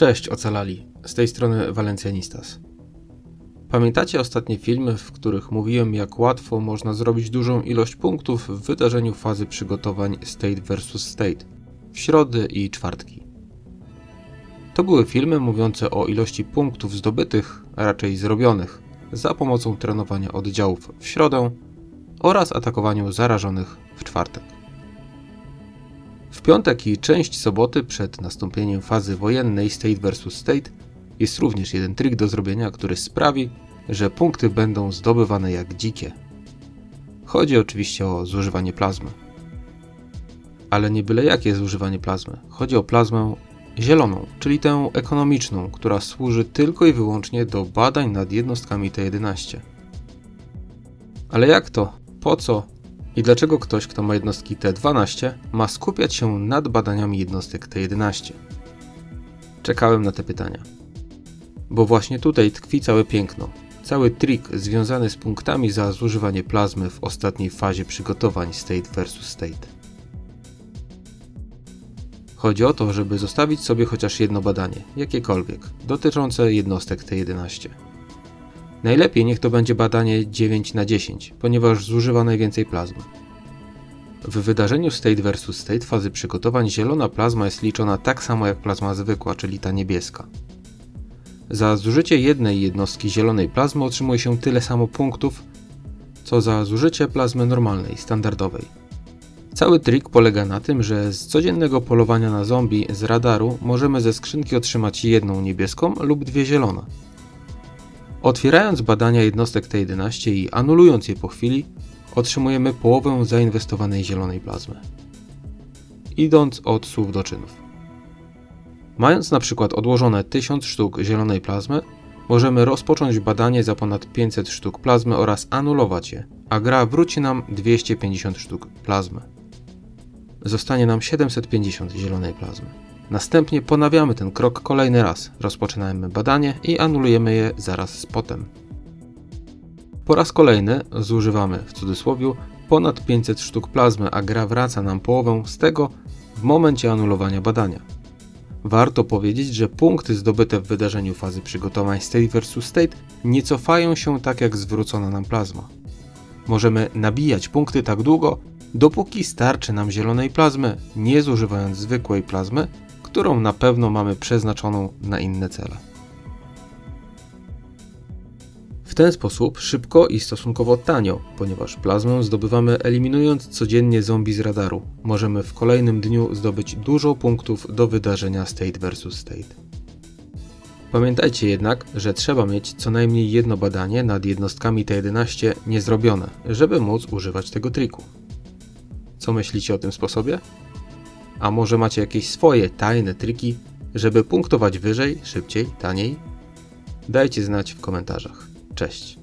Cześć ocalali, z tej strony Valencianistas. Pamiętacie ostatnie filmy, w których mówiłem jak łatwo można zrobić dużą ilość punktów w wydarzeniu fazy przygotowań State vs State w środy i czwartki. To były filmy mówiące o ilości punktów zdobytych, a raczej zrobionych, za pomocą trenowania oddziałów w środę oraz atakowaniu zarażonych w czwartek. W piątek i część soboty przed nastąpieniem fazy wojennej State vs State jest również jeden trik do zrobienia, który sprawi, że punkty będą zdobywane jak dzikie. Chodzi oczywiście o zużywanie plazmy. Ale nie byle jakie zużywanie plazmy. Chodzi o plazmę zieloną, czyli tę ekonomiczną, która służy tylko i wyłącznie do badań nad jednostkami T11. Ale jak to? Po co? I dlaczego ktoś, kto ma jednostki T12, ma skupiać się nad badaniami jednostek T11? Czekałem na te pytania. Bo właśnie tutaj tkwi całe piękno. Cały trik związany z punktami za zużywanie plazmy w ostatniej fazie przygotowań State vs State. Chodzi o to, żeby zostawić sobie chociaż jedno badanie, jakiekolwiek, dotyczące jednostek T11. Najlepiej niech to będzie badanie 9 na 10, ponieważ zużywa najwięcej plazmy. W wydarzeniu State vs State fazy przygotowań zielona plazma jest liczona tak samo jak plazma zwykła, czyli ta niebieska. Za zużycie jednej jednostki zielonej plazmy otrzymuje się tyle samo punktów, co za zużycie plazmy normalnej, standardowej. Cały trik polega na tym, że z codziennego polowania na zombie z radaru możemy ze skrzynki otrzymać jedną niebieską lub dwie zielone. Otwierając badania jednostek T11 i anulując je po chwili, otrzymujemy połowę zainwestowanej zielonej plazmy. Idąc od słów do czynów. Mając na przykład odłożone 1000 sztuk zielonej plazmy, możemy rozpocząć badanie za ponad 500 sztuk plazmy oraz anulować je, a gra wróci nam 250 sztuk plazmy. Zostanie nam 750 zielonej plazmy. Następnie ponawiamy ten krok kolejny raz, rozpoczynamy badanie i anulujemy je zaraz z potem. Po raz kolejny zużywamy, w cudzysłowie, ponad 500 sztuk plazmy, a gra wraca nam połowę z tego w momencie anulowania badania. Warto powiedzieć, że punkty zdobyte w wydarzeniu fazy przygotowań State vs State nie cofają się tak jak zwrócona nam plazma. Możemy nabijać punkty tak długo, dopóki starczy nam zielonej plazmy, nie zużywając zwykłej plazmy, którą na pewno mamy przeznaczoną na inne cele. W ten sposób szybko i stosunkowo tanio, ponieważ plazmę zdobywamy eliminując codziennie zombie z radaru, możemy w kolejnym dniu zdobyć dużo punktów do wydarzenia State vs State. Pamiętajcie jednak, że trzeba mieć co najmniej jedno badanie nad jednostkami T11 niezrobione, żeby móc używać tego triku. Co myślicie o tym sposobie? A może macie jakieś swoje tajne triki, żeby punktować wyżej, szybciej, taniej? Dajcie znać w komentarzach. Cześć.